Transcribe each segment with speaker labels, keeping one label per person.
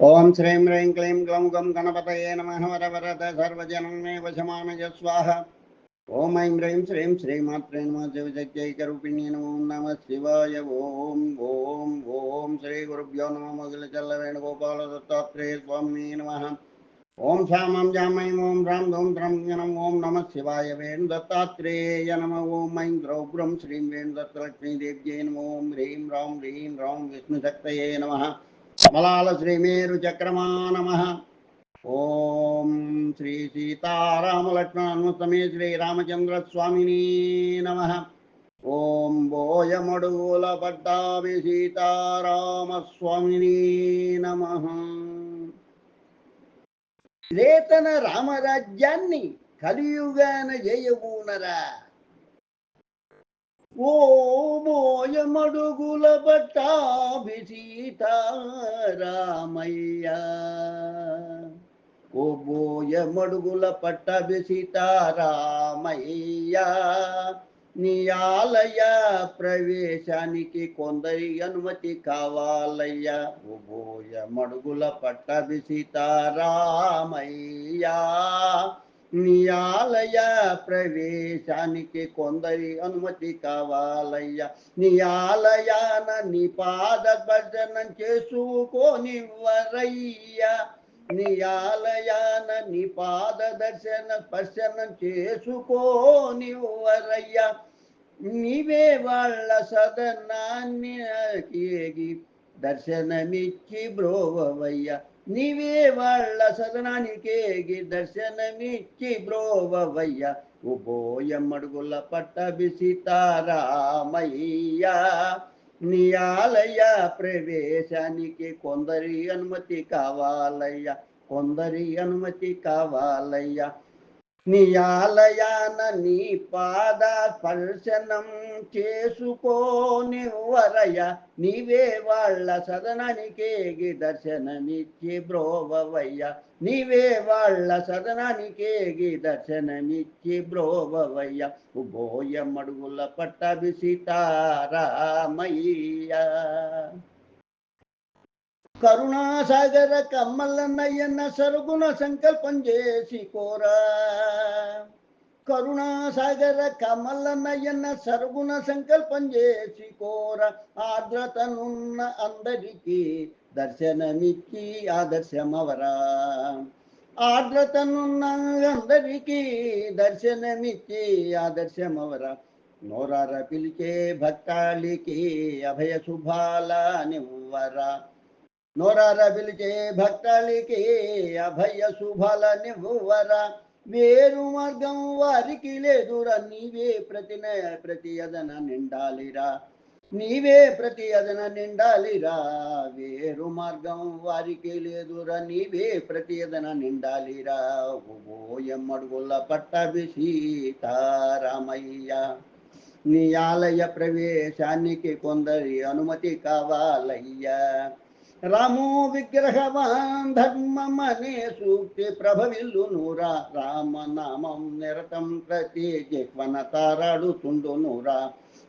Speaker 1: ఓం శ్రీం హ్రీం క్లీం గ్లం గం గణపతయే నమ వర వరద సర్వజనమే వశమానజ స్వాహ ఓం ఐం హ్రీం శ్రీం శ్రీమాత్రే నమ శివశక్తైకరూపిణి నమో నమ శివాయ ఓం ఓం ఓం శ్రీ గురుభ్యో నమ మొదల చల్ల వేణుగోపాల దత్తాత్రేయ స్వామి నమ ఓం శ్యామం జామయం ఓం రాం దోం త్రం జనం ఓం నమ శివాయ వేణు దత్తాత్రేయ నమ ఓం ఐం ద్రౌబ్రం శ్రీం వేణు దత్తలక్ష్మీదేవ్యై నమ ఓం హ్రీం రాం కమలాల శ్రీమేరు చక్రమా నమ ఓం శ్రీ సీతారామలక్ష్మణ శ్రీ రామచంద్ర స్వామిని నమ. ఓం బోయమడుగుల పట్టాభి సీతారామస్వామిని నమ. లేతన రామరాజ్యాన్ని కలియుగాన జయబూనరా ఓ బోయమడుగుల పట్టాభి సీతారామయ్య ఓ బోయమడుగుల పట్టాభి సీతారామయ్య నీ ఆలయ ప్రవేశానికి కొందరి అనుమతి కావాలయ్యా. ఉభోయ మడుగుల పట్టాభి సీతారామయ్యా నీ ఆలయ ప్రవేశానికి కొందరి అనుమతి కావాలయ్యా. నీ ఆలయాన నీ పాద భజనం చేసుకోనివ్వరయ్యా. నీ ఆలయాన నీ పాద దర్శన స్పర్శనం చేసుకోనివ్వరయ్యా. నీవే వాళ్ళ సదనాన్ని దర్శనమిచ్చి బ్రోవయ్యా నీవే వాళ్ళ సదనానికేగి దర్శనమిచ్చి బ్రోవయ్య ఉభోయమడుగుల పట్ట సీతారామయ్యా నీ ఆలయ ప్రవేశానికి కొందరి అనుమతి కావాలయ్యా. కొందరి అనుమతి కావాలయ్యా. నీ ఆలయాన నీ పాద స్పర్శనం చేసుకోనివ్వరయ్య నీవే వాళ్ళ సదనానికేగి దర్శనమిచ్చి బ్రోవవయ్య. నీవే వాళ్ళ సదనానికేగి దర్శనమిచ్చి బ్రోవయ్య ఉభోయమడుగుల పట్టబి సీతారామయ్య కరుణాసాగర కమ్మలన్నయ్యన్న సరుగున సంకల్పం చేసి కోరా. కరుణాసాగర కమలన్నయ్యన్న సరుగుణ సంకల్పం చేసి కోర. ఆర్ద్రతనున్న అందరికీ దర్శనమిచ్చి ఆదర్శమవరా. ఆర్ద్రతనున్న అందరికీ దర్శనమిచ్చి ఆదర్శమవరా. నోరార పిలిచే భక్తాళికి అభయ శుభాల నివ్వరా. నోరార పిలిచే భక్తాళికి అభయ శుభాల నివ్వరా. వేరు మార్గం వారికి లేదురా నీవే ప్రతి ప్రతి అదన నిండాలిరా. నీవే ప్రతి అదన నిండాలిరా. వేరు మార్గం వారికి లేదురా నీవే ప్రతి అదన నిండాలిరా. ఓయమ్మడుగుల పట్టభి సీతారామయ్య నీ ఆలయ ప్రవేశానికి కొందరి అనుమతి కావాలయ్యా. రామో విగ్రహవాన్ ధర్మమనే సూక్తి ప్రభవిల్లు నూరా రామనామం నిరతం ప్రతి జిహ్వన తారాడుతుండు నూరా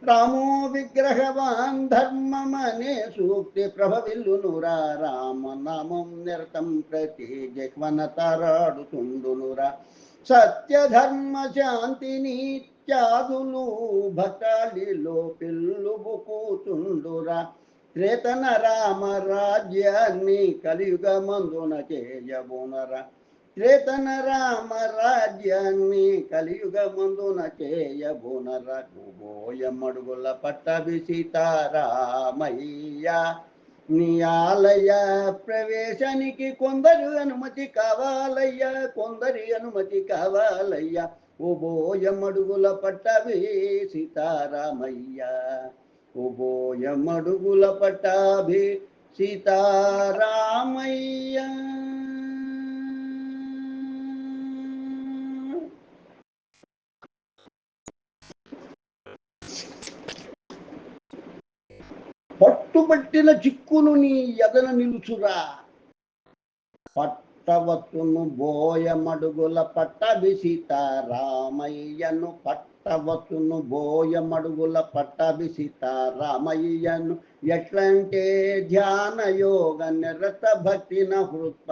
Speaker 1: రామో విగ్రహవాన్ ధర్మమనే సూక్తి ప్రభవిల్లు నూరా రామనామం నిరతం ప్రతి జిహ్వన తారాడుతుండు నూరా సత్యధర్మ శాంతి నిత్యాదులు భటాలిలో పిల్లు కూతుండురా. త్రేతన రామ రాజ్యాన్ని కలియుగ మందున చేయబోనరా త్రేతన రామ రాజ్యాన్ని కలియుగ మందున చేయబోనరా గోయమడుగుల పట్టభి సీతారామయ్య. నీ ఆలయ ప్రవేశానికి కొందరు అనుమతి కావాలయ్యా కొందరి అనుమతి కావాలయ్యా. ఉభోయమడుగుల పట్టభి సీతారామయ్య. ఉభోయమడుగుల పటాభి సీతారామయ్య. పట్టుబట్టిన చిక్కును నీ ఎదన నిలుచురా. పట్టవత్తును బోయమడుగుల పట్టభి సీతారామయ్యను పట్ట పట్టవచ్చును బోయమడుగుల పట్టాభిసిత రామయ్యను. ఎట్లంటే ధ్యాన యోగ నిరత భక్తిన హృత్ప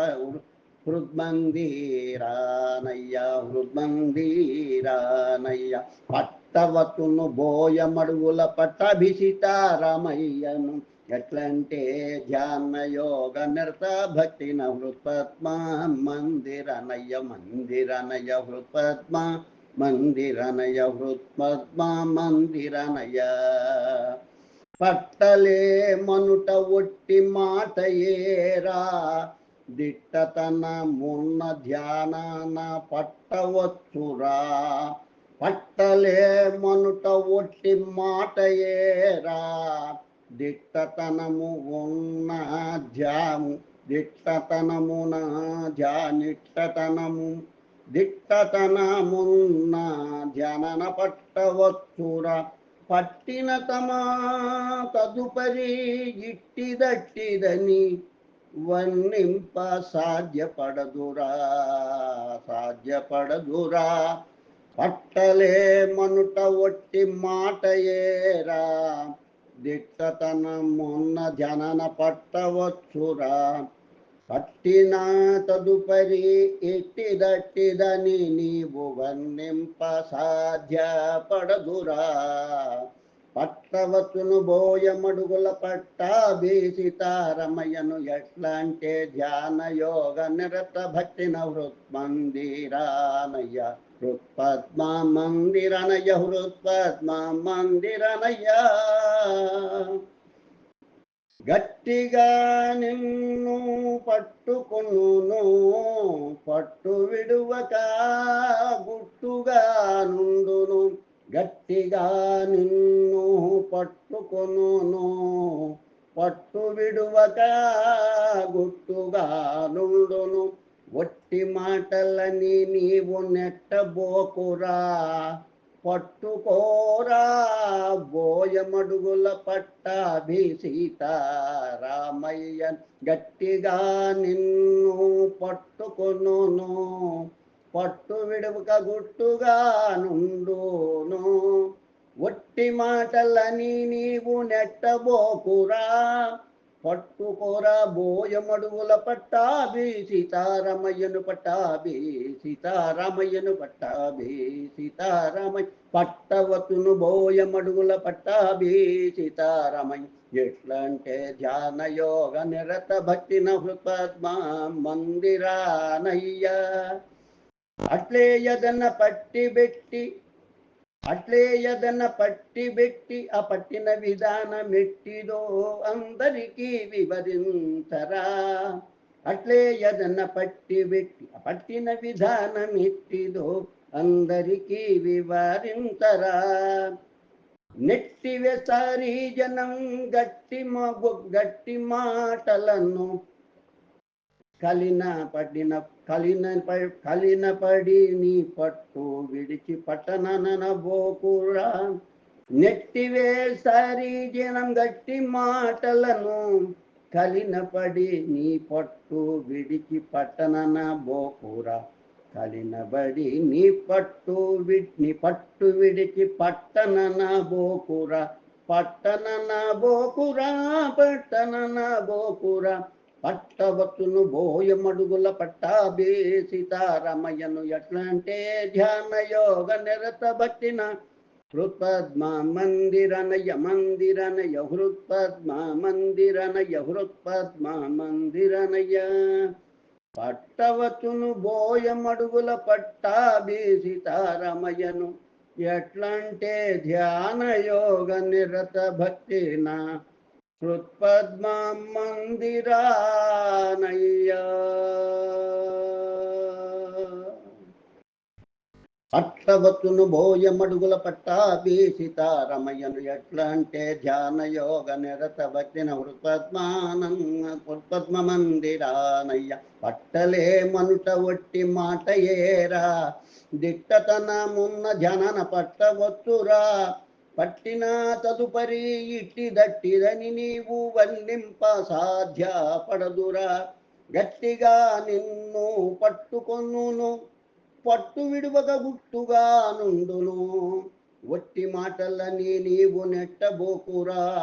Speaker 1: హృద్మందిరానయ్య హృద్మందిరానయ్య. పట్టవతును బోయమడుగుల పట్టాభి రామయ్యను. ఎట్లంటే ధ్యాన యోగ నిరత భక్తిన హృత్పద్మ మందిరనయ్య మందిరనయ్య హృత్పద్మ. మందిరనయ హృత్పద్మ మందిరనయ పట్టలే మనుట ఒట్టి మాట ఏరా. దిట్టతన మున్న ధ్యానాన పట్టవచ్చురా. పట్టలే మనుట ఒట్టి మాట ఏరా. దిట్టతనము ఉన్న ధ్యాము దిట్టతనమున ధ్యానిట్టతనము దిట్టతనమున్న ధ్యానన పట్టవచ్చురా పట్టిన తమా తదుపరి ఇట్టిదట్టిదని వర్ణింప సాధ్యపడదురా సాధ్యపడదురా. పట్టలే మనుట ఒట్టి మాట ఏరా దిట్టతనమున్న జనన పట్టవచ్చురా. పట్టిన తదుపరి ఎట్టిదట్టిదని నీవు వర్ణింప సాధ్యపడదురా పట్టవచ్చును బోయమడుగుల పట్టాభి సీతారమయ్యను ఎట్లా అంటే ధ్యాన యోగ నిరత భక్తిన హృత్మందిరానయ్య హృత్పద్మ మందిరనయ్య హృత్పద్మ మందిరనయ్య గట్టిగా నిన్ను పట్టుకును పట్టు విడువక గుట్టుగా నుండును. గట్టిగా నిన్ను పట్టుకొను పట్టు విడువక గుట్టుగా నుండును. ఒట్టి మాటలని నీవు నెట్టబోకురా పట్టుకోరా బోయమడుగుల పట్టాభి సీతారామయ్య గట్టిగా నిన్ను పట్టుకొను పట్టు విడువక గుట్టుగా నుండును. ఒట్టి మాటలని నీవు నెట్టబోకురా పట్టుకోరా బోయమడుగుల పట్టాభి సీతారామయ్యను పట్టాభి సీతారామయ్యను పట్టాభి సీతారామయ్య పట్టవతును బోయమడుగుల పట్టాభి సీతారామయ్య ఎట్లంటే ధ్యాన యోగ నిరత భక్తి నృపద్మ మందిరానయ్య. అట్లే యదన పట్టి పెట్టి అట్లే యదన పట్టి పెట్టి ఆ పట్టిన విధానం ఎట్టిదో అందరికీ వివరించరా అట్లే యదన పట్టి పెట్టి ఆ పట్టిన విధానం ఎట్టిదో అందరికీ వివరించరా నెట్టివెసారి జనం గట్టి మా గట్టి మాటలను కలిన పడిన కలిన కలిన పడి నీ పట్టు విడిచి పట్టణన బోకురా. నెట్టివేసారి జనం గట్టి మాటలను కలిన పడి నీ పట్టు విడిచి పట్టణన బోకురా. కలినబడి నీ పట్టు వి- నీ పట్టు విడిచి పట్టణన బోకురా. పట్టణన బోకురా పట్టణన బోకురా. పట్టవచ్చును బోయమడుగుల పట్టాభి సీతారామయ్యను ఎట్లా అంటే ధ్యాన యోగ నిరత భక్తిన హృత్పద్మ మందిరనయ మందిరనయ హృత్పద్మ మందిరనయ హృత్పద్మ మందిరనయ పట్టవచ్చును బోయమడుగుల పట్టాభి సీతారామయ్యను ఎట్లంటే ధ్యాన యోగ నిరత భక్తినా హృత్పద్మా మందిరానయ్యా పట్టవచ్చును బోయమడుగుల పట్టాభీషిత రమయ్యను ఎట్లా అంటే ధ్యాన యోగ నిరత భక్తిన హృత్పద్మానంద హృత్పద్మ మందిరానయ్య పట్టలే మనుట ఒట్టి మాట ఏరా. దిట్టతనమున్న జనన పట్టవచ్చురా పట్టిన తదుపరి ఇట్టి దట్టిదని నీవు వర్ణింప సాధ్యపడదురా గట్టిగా నిన్ను పట్టుకొనును పట్టు విడువక గుట్టుగా నుండును. ఒట్టి మాటలని నీవు నెట్టబోకురా.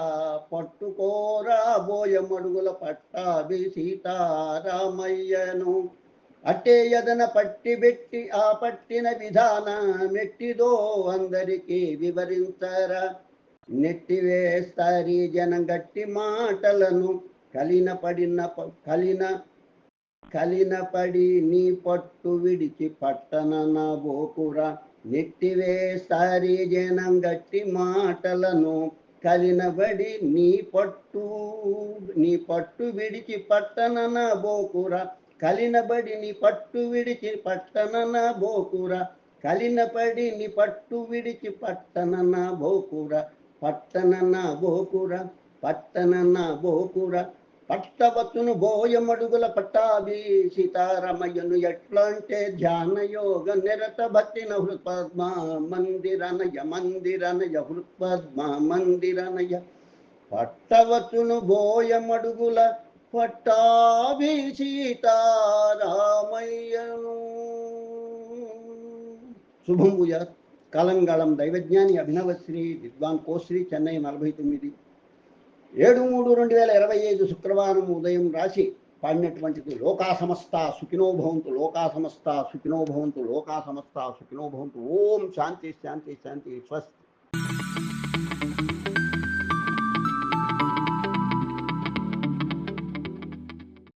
Speaker 1: పట్టుకోరా బోయమడుగుల పట్టాభి సీతారామయ్యను. అట్టే యదన పట్టి పెట్టి ఆ పట్టిన విధాన మెట్టిదో అందరికీ వివరించరా. నెట్టివేస్తారి జనం గట్టి మాటలను కలిన పడిన కలిన కలిన పడి నీ పట్టు విడిచి పట్టన నా బోకురా. నెట్టివేస్తారి జనం గట్టి మాటలను కలినబడి నీ పట్టు నీ పట్టు విడిచి పట్టన నా బోకురా. కలినబడి నీ పట్టు విడిచి పట్టనన భోకుర బోకురా. కలినపడి నీ పట్టు విడిచి పట్టన భోకుర బోకురా. పట్టన నా బోకురా పట్టన బోకురా. పట్టవతును బోయమడుగుల పట్టాభి సీతారామయ్యను ఎట్లా అంటే ధ్యాన యోగ నిరత భక్తిన హృత్పద్మ మందిరనయ మందిరనయ హృత్పద్మ మందిరనయ. పట్టవతును బోయమడుగుల పట్టాభి సీతారామయ్యను శుభం పూజ కలంగళం దైవజ్ఞాని అభినవశ్రీ విద్వాన్ కోశ్రీ చెన్నై నలభై తొమ్మిది. ఏడు మూడు రెండు వేల ఇరవై ఐదు శుక్రవారం ఉదయం రాసి పాడినటువంటిది లోకా సమస్త సుఖినో భవంతు లోకా సమస్త సుఖినో భవంతు లోకా సమస్త సుఖినో భవంతు. ఓం శాంతి శాంతి శాంతి స్వస్తి.